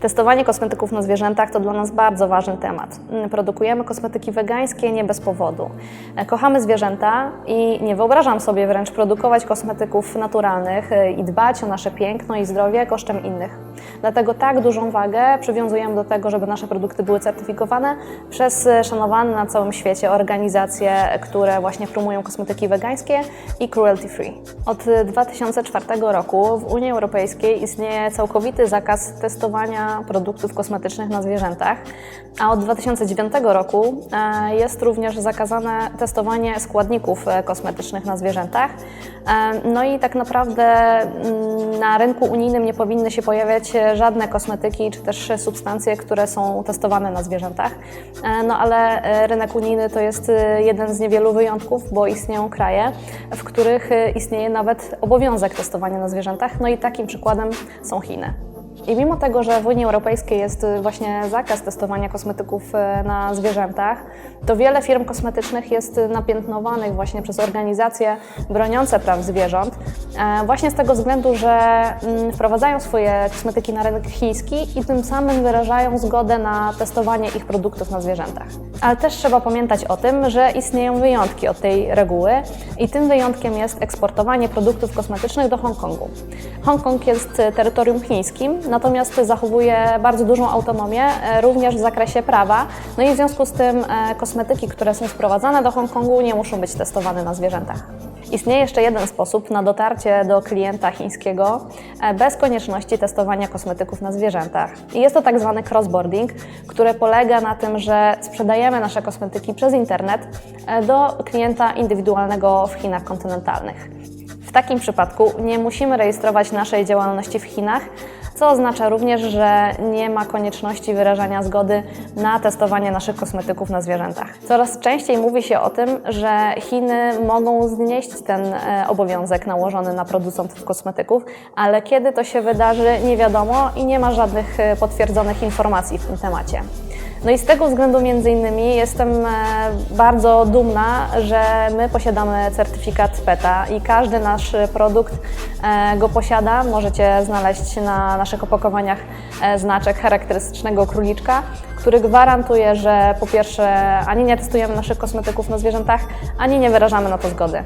Testowanie kosmetyków na zwierzętach to dla nas bardzo ważny temat. Produkujemy kosmetyki wegańskie nie bez powodu. Kochamy zwierzęta i nie wyobrażam sobie wręcz produkować kosmetyków naturalnych i dbać o nasze piękno i zdrowie kosztem innych. Dlatego tak dużą wagę przywiązujemy do tego, żeby nasze produkty były certyfikowane przez szanowane na całym świecie organizacje, które właśnie promują kosmetyki wegańskie i cruelty free. Od e, 2004 roku w Unii Europejskiej istnieje całkowity zakaz testowania produktów kosmetycznych na zwierzętach, a od 2009 roku e, jest również zakazane testowanie składników e, kosmetycznych na zwierzętach. E, No i tak naprawdę mm, na rynku unijnym nie powinny się pojawiać żadne kosmetyki czy też substancje, które są testowane na zwierzętach. No ale rynek unijny to jest jeden z niewielu wyjątków, bo istnieją kraje, w których istnieje nawet obowiązek testowania na zwierzętach. No i takim przykładem są Chiny. I mimo tego, że w Unii Europejskiej jest y, właśnie zakaz testowania kosmetyków y, na zwierzętach, to wiele firm kosmetycznych jest napiętnowanych właśnie przez organizacje broniące praw zwierząt, e, właśnie z tego względu, że mm, wprowadzają swoje kosmetyki na rynek chiński i tym samym wyrażają zgodę na testowanie ich produktów na zwierzętach. Ale też trzeba pamiętać o tym, że istnieją wyjątki od tej reguły i tym wyjątkiem jest eksportowanie produktów kosmetycznych do Hongkongu. Hongkong jest y, terytorium chińskim, natomiast zachowuje bardzo dużą autonomię e, również w zakresie prawa. No i w związku z tym e, kosmetyki, które są sprowadzane do Hongkongu nie muszą być testowane na zwierzętach. Istnieje jeszcze jeden sposób na dotarcie do klienta chińskiego e, bez konieczności testowania kosmetyków na zwierzętach. I jest to tak zwany crossboarding, który polega na tym, że sprzedajemy nasze kosmetyki przez internet do klienta indywidualnego w Chinach kontynentalnych. W takim przypadku nie musimy rejestrować naszej działalności w Chinach, co oznacza również, że nie ma konieczności wyrażania zgody na testowanie naszych kosmetyków na zwierzętach. Coraz częściej mówi się o tym, że Chiny mogą znieść ten e, obowiązek nałożony na producentów kosmetyków, ale kiedy to się wydarzy, nie wiadomo i nie ma żadnych e, potwierdzonych informacji w tym temacie. No i z tego względu między innymi jestem e, bardzo dumna, że my posiadamy certyfikat PETA i każdy nasz produkt e, go posiada. Możecie znaleźć na naszych opakowaniach e, znaczek charakterystycznego króliczka, który gwarantuje, że po pierwsze ani nie testujemy naszych kosmetyków na zwierzętach, ani nie wyrażamy na to zgody.